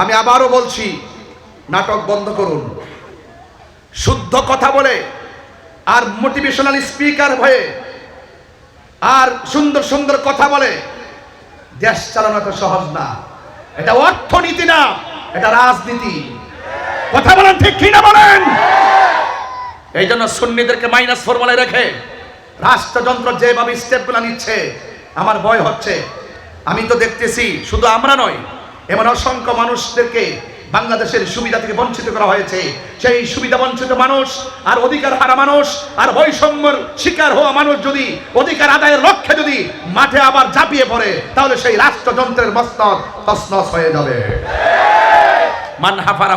আমি আবারও বলছি, নাটক বন্ধ করুন। শুদ্ধ কথা বলে আর মোটিভেশনাল স্পিকার হয়ে আর সুন্দর সুন্দর কথা বলে, দেশ চালানো তো সহজ না। এটা অর্থনীতি না, এটা রাজনীতি। কথা বলেন ঠিক কিনা বলেন? এই জন্য সুন্নিদেরকে মাইনাস ফর্মুলায় রেখে রাষ্ট্রযন্ত্র যেভাবে স্টেপগুলো নিচ্ছে, আমার ভয় হচ্ছে। আমি তো দেখতেছি, শুধু আমরা নয় এমন অসংখ্য মানুষদেরকে বাংলাদেশের সুবিধা থেকে বঞ্চিত করা হয়েছে। সেই সুবিধা বঞ্চিত মানুষ আর অধিকার হারা মানুষ আর বৈষম্যর শিকার হওয়া মানুষ যদি অধিকার আদায়ের লক্ষ্যে যদি মাঠে আবার ঝাঁপিয়ে পড়ে, তাহলে সেই রাষ্ট্রযন্ত্রের মস্তক তসনস হয়ে যাবে। মান হাফারা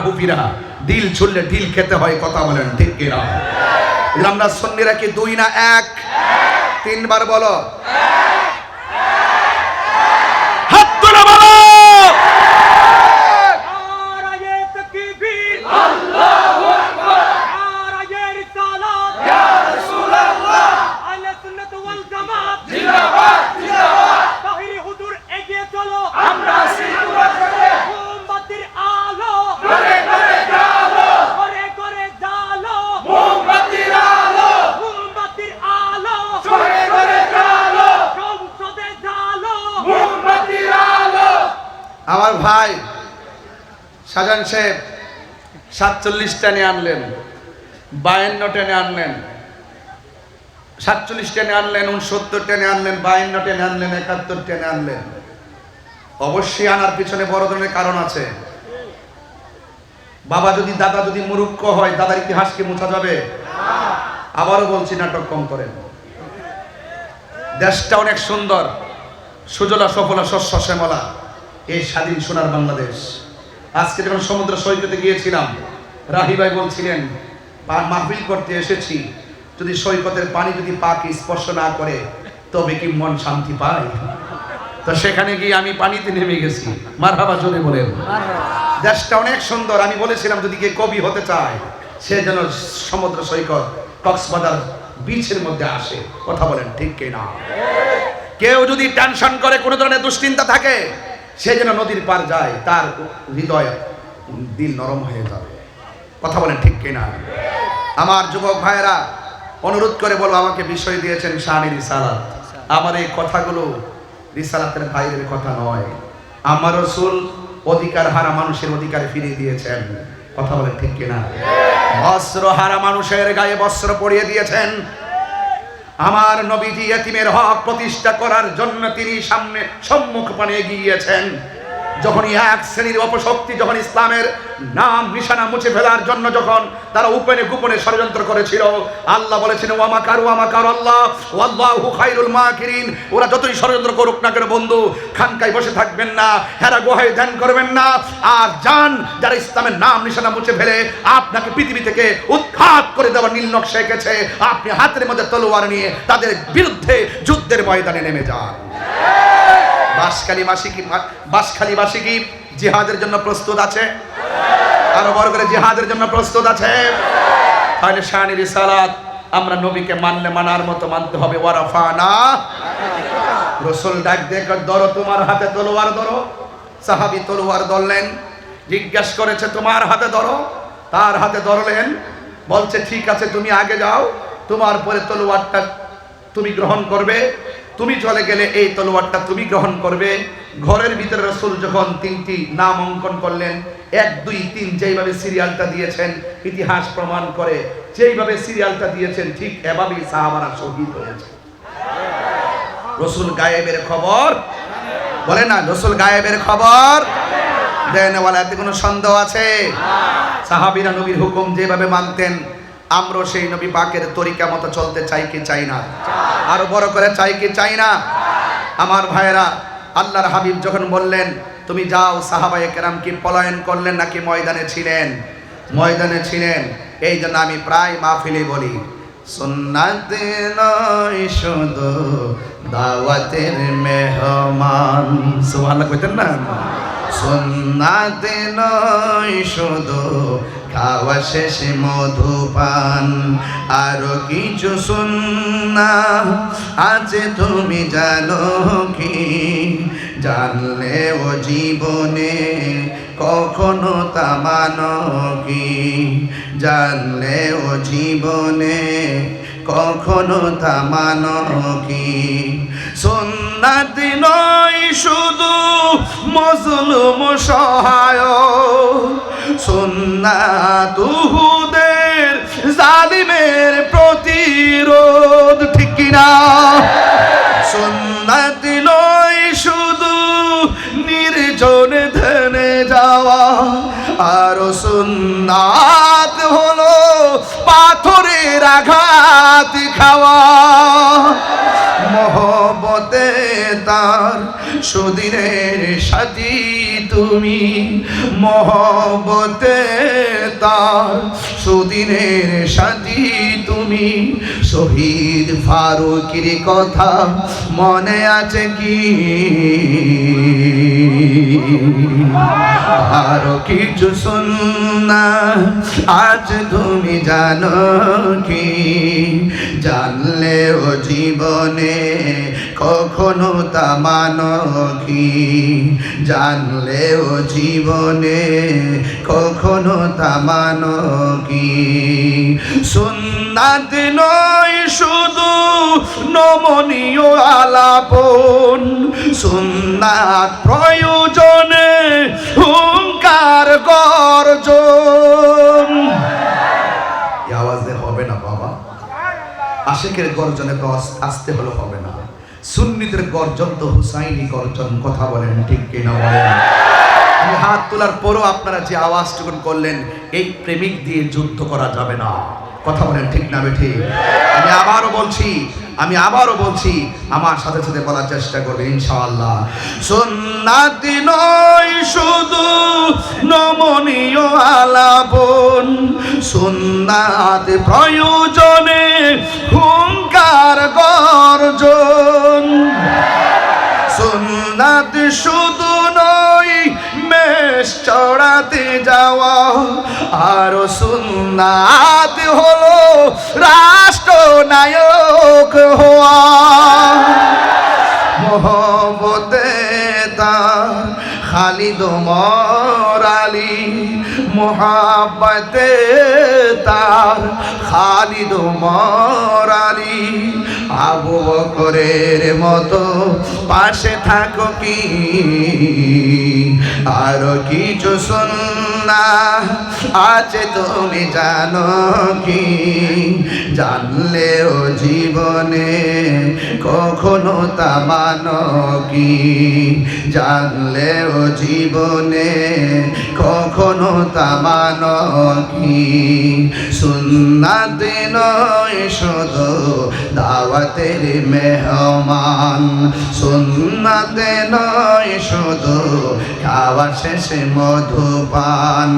ডিল ছুললে ডিল খেতে হয়, কথা বলেন ঠিক কিনা? আমরা সন্নিরা কি দুই না এক? তিনবার বলো হাত তুলে বলো নারায়ে তাকবীর আল্লাহু আকবার নারায়ে রিসালাত ইয়া রাসূলুল্লাহ আহলে সুন্নাত ওয়াল জামাত জিন্দাবাদ জিন্দাবাদ তাহিরি হুজুর এগিয়ে চলো আমরা সিকুরাতে মোমবাতির আলো করে করে জালো করে করে জালো মোমবাতির আলো মোমবাতির আলো করে করে জালো সংসদে জালো মোমবাতির আলো আমার ভাই সাজান সাহেব সাতচল্লিশ টেনে আনলেন বায়ান্ন টেনে আনলেন সাতচল্লিশ টেনে আনলেন উনসত্তর টেনে আনলেন বায়ান্ন টেনে আনলেন একাত্তর টেনে আনলেন। অবশ্যই আনার পিছনে বড় ধরনের কারণ আছে। বাবা যদি, দাদা যদি মুরুক্ষ হয়, দাদার ইতিহাসকে মোছা যাবে? আবারও বলছি, নাটক কম করেন। দেশটা অনেক সুন্দর, সুজলা সফলা শস্য শ্যামলা, এই স্বাধীন সোনার বাংলাদেশ। আজকে যখন সমুদ্র সৈকতে গিয়েছিলাম, রাহি ভাই বলছিলেন মাহফিল করতে এসেছি। যদি সৈকতের পানি যদি পাকে স্পর্শ না করে, তবে কি মন শান্তি পায়? তো সেখানে গিয়ে আমি পানিতে নেমে গেছি। মার বাবা জোরে বলেন। দেশটা অনেক সুন্দর। আমি বলেছিলাম, যদি কে কবি হতে চায়, সে যেন সমুদ্র সৈকত কক্সবাজার বিচের মধ্যে আসে। কথা বলেন ঠিক কিনা? কেউ যদি টেনশন করে, কোনো ধরনের দুশ্চিন্তা থাকে সে যেন নদীর পার যায়, তার হৃদয় দিল নরম হয়ে যাবে। কথা বলেন ঠিক কিনা? আমার যুবক ভাইয়েরা, অনুরোধ করে বলব আমাকে বিষয় দিয়েছেন শাহানি রিসালাত। আমার এই কথাগুলো রিসালাতের বাইরের কথা নয়। আমার রসুল অধিকার হারা মানুষের অধিকার ফিরিয়ে দিয়েছেন। কথা বলেন ঠিক কিনা? বস্ত্র হারা মানুষের গায়ে বস্ত্র পরিয়ে দিয়েছেন। আমার নবীজি এতিমের হক প্রতিষ্ঠা করার জন্য তিনি সামনে সম্মুখ পানে গিয়েছেন। যখন এক শ্রেণির অপশক্তি যখন ইসলামের নাম, নিশানা মুছে ফেলার জন্য যখন তারা উপেনে, গোপনে ষড়যন্ত্র করেছিল, আল্লাহ বলেছেন ওয়ামাকার ওয়ামাকার আল্লাহ, ওয়াল্লাহু খাইরুল মাকিরিন। ওরা যতই ষড়যন্ত্র করুক না কেন, বন্ধু, খানকায় বসে থাকবেন না, হেরা গুহায় ধ্যান করবেন না, আর যান, যারা ইসলামের নাম, নিশানা মুছে ফেলে, আপনাকে পৃথিবী থেকে উৎখাত করে দেওয়ার নীল নকশা এঁকেছে। আপনি হাতের মধ্যে তলোয়ার নিয়ে তাদের বিরুদ্ধে যুদ্ধের ময়দানে নেমে যান। বাসখালী বাসী কি বাসখালী বাসী কি জিহাদের জন্য প্রস্তুত আছে? আরও বড় করে জিহাদের জন্য প্রস্তুত আছে। তাহলে শানি রিসালাত আমরা নবীকে মানলে মানার মতো মানতে হবে। ওয়ারাফানা। রসুল ডাক দেখ, ধরো তোমার হাতে তলোয়ার ধরো। সাহাবি তলোয়ার ধরলেন, জিজ্ঞাসা করেছে, তোমার হাতে ধরো? তার হাতে ধরলেন, বলছে, ঠিক আছে, তুমি আগে যাও। তোমার পরে তলোয়ারটা তুমি গ্রহণ করবে। তুমি চলে গেলে এই তলোয়ারটা তুমি গ্রহণ করবে। ঘরের ভিতরে রসুল যখন তিনটি নাম অঙ্কন করলেন, এক, দুই, তিন, যেইভাবে সিরিয়ালটা দিয়েছেন, ইতিহাস প্রমাণ করে, যেইভাবে সিরিয়ালটা দিয়েছেন, ঠিক এভাবেই সাহাবারা শহীদ হয়েছে। রসুল গায়েবের খবর? বলে না, রসুল গায়েবের খবর? দেনওয়ালা এতে কোনো সন্দেহ আছে? সাহাবিরা নবীর হুকুম যেভাবে মানতেন আমরা সেই নবী পাকের তরিকা মতো চলতে চাই কি চাই না? আরও বড় করে চাই কি চাই না? আমার ভাইয়েরা, আল্লাহর হাবিব যখন বললেন, তুমি যাও, সাহাবায়ে কেরাম কি পলায়ন করলেন নাকি ময়দানে ছিলেন? ময়দানে ছিলেন, এই জন্য আমি প্রায় মাহফিলে বলি, সুন্নাতে নয় শুধু দাওয়াতের মেহমান। সুবহানাল্লাহ কইতেন না? সুন্নাতে নয় শুধু খাওয়া শেষে মধুপান। আরও কিছু সুন্না আছে, তুমি জানো কি? জানলে ও জীবনে কখনো তা মানো কি? জানলে ও জীবনে কখনো তা মানো কি? সুন্নাতি নয় শুধু মজলুম সহায় সুন্নাতুহুদের জালিমের প্রতিরোধ, ঠিক কিনা সুন্নাতি নয় শুধু নির্জন ধনে যাওয়া, আর সুন্নাত হলো পাথরের আঘাত খাওয়া। মহবতে তার সুদিনের সাথী তুমি মহবতে তার সুদিনের সাথী তুমি। শহীদ ফারুকের কথা মনে আছে কি? আরও কিছু শুননা আজ তুমি জানো কি? জানলে ও জীবনে কখনো তা মানো কি? জানলে ও জীবনে কখনো তা মানো কি? সুন্নাত নয়, শুধু নমনীয় আলাপন। সুন্নাত প্রয়োজনে হুঙ্কার গর্জন। আওয়াজে হবে না বাবা। আশেকের গর্জনে আসতে হলে হবে না। সুন্নিদের গর্জন তো হুসাইনি গর্জন, কথা বলেন ঠিক কিনা বলেন। হাত তোলার পরও আপনারা যে আওয়াজটুকুন করলেন, এই প্রেমিক দিয়ে যুদ্ধ করা যাবে না। কথা বলেন ঠিক না বেঠি? আমি আবারও বলছি, আমি আবারও বলছি, আমার সাথে সাথে বলার চেষ্টা করবে, ইনশাআল্লাহ। সুন্নাতি নয়, শুধু নমনীয় আলাপন। সুন্নাত প্রয়োজনে হুঙ্কার মেষ চড়াতে যাওয়া। আরও সুন্নাত হলো রাষ্ট্রনায়ক হওয়া। তা তার খালিদ মরালি মোহাব্বতে তার খালিদ মরালি আবু বকরের মতো পাশে থাকো কি? আর কিছু শুননা আছে তুমি জানো কি? জানলেও জীবনে কখনো তা মানো কি? জানলেও জীবনে কখনো তামান কি? সুন্নাতে নয় সদ দাওয়াতের মেহমান। সুন্নাতে নয় শুধু খাওয়া শেষে মধুপান।